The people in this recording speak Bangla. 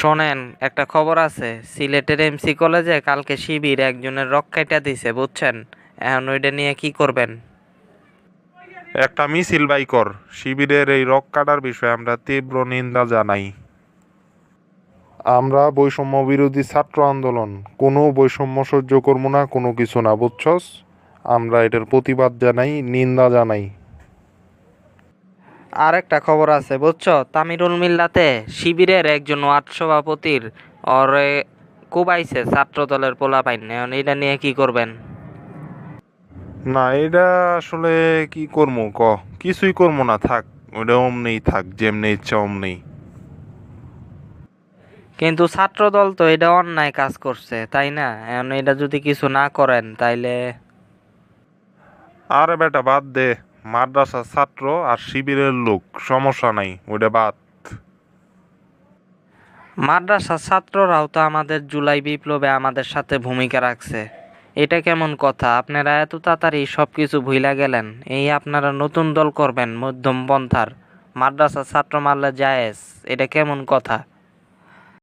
শোনেন একটা খবর আছে। সিলেটের এমসি কলেজে কালকে শিবির একজনের রক কাইটা দিছে বুঝছেন? এখন ওইটা নিয়ে কি করবেন? একটা মিছিল বাইকর। শিবিরের এই রক কাটার বিষয়ে আমরা তীব্র নিন্দা জানাই। আমরা বৈষম্য বিরোধী ছাত্র আন্দোলন। কোনো বৈষম্য সহ্য করব না কোনো কিছু না বুঝছস? আমরা এটার প্রতিবাদ জানাই নিন্দা জানাই। আর একটা খবর আছে বুঝছ? তামিরুল মিল্লাতে শিবিরের একজন ওয়ার্ড সভাপতির ওরে কুবাইছে ছাত্র দলের পোলা পাইন এটা নিয়ে কি করবেন? না এটা আসলে কি করব ক? কিছুই করব না থাক। ওটা অমনেই থাক যেমনি ইচ্ছা অমনেই কিন্তু ছাত্র দল তো এটা অন্যায় কাজ করছে তাই না? এখন এটা যদি কিছু না করেন তাইলে আরে বেটা বাদ দে। মাদ্রাসার ছাত্র আর শিবিরের লোক, সমস্যা নাই ওটা বাদ। মাদ্রাসার ছাত্ররাও তো আমাদের জুলাই বিপ্লবে আমাদের সাথে ভূমিকা রাখছে। এটা কেমন কথা? আপনারা এত তাড়াতাড়ি সব কিছু ভুইলা গেলেন। এই আপনারা নতুন দল করবেন, মধ্যম পন্থার। মাদ্রাসার ছাত্র মারলে জায়েজ, এটা কেমন কথা?